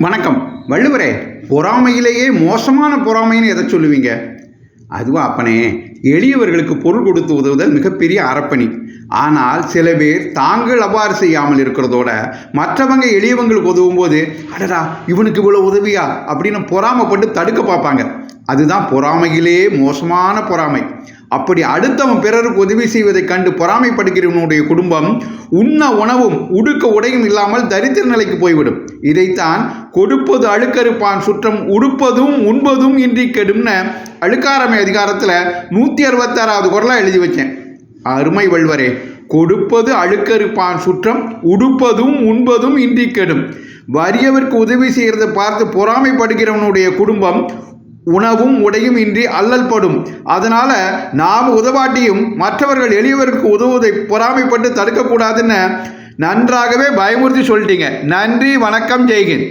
வணக்கம். வள்ளுவரே பொறாமையிலேயே மோசமான பொறாமைன்னு எதை சொல்லுவீங்க? அதுவா அப்பனே எளியவர்களுக்கு பொருள் கொடுத்து உதவுதல் மிகப்பெரிய அறப்பணி. ஆனால் சில பேர் தாங்கள் அவ்வாறு செய்யாமல் இருக்கிறதோட மற்றவங்க எளியவங்களுக்கு உதவும் போது அடடா இவனுக்கு இவ்வளோ உதவியா? அப்படின்னு பொறாமைப்பட்டு தடுக்க பார்ப்பாங்க. அதுதான் பொறாமையிலே மோசமான பொறாமை. அப்படி அடுத்தவன் பிறருக்கு உதவி செய்வதைக் கண்டு பொறாமைப்படுகிறவனுடைய குடும்பம் உண்ண உணவும் உடுக்க உடையும் இல்லாமல் தரித்திர நிலைக்கு போய்விடும். இதைத்தான் கொடுப்பது அழுக்கறுப்பான் சுற்றம் உடுப்பதும் உண்பதும் இன்றி கெடும்னு அழுக்காரமை அதிகாரத்தில் நூற்றி அறுபத்தாறாவது குரலாக எழுதி வச்சேன். அருமை வள்வரே கொடுப்பது அழுக்கறுப்பான் சுற்றம் உடுப்பதும் உண்பதும் இன்றி கெடும். வறியவருக்கு உதவி செய்கிறத பார்த்து பொறாமைப்படுகிறவனுடைய குடும்பம் உணவும் உடையும் இன்றி அல்லல் படும். அதனால நாம் உதவாட்டியும் மற்றவர்கள் எளியவருக்கு உதவுவதை பொறாமைப்பட்டு தடுக்கக்கூடாதுன்னு நன்றாகவே பயமுறுத்தி சொல்லிட்டீங்க. நன்றி வணக்கம் ஜெய்கின்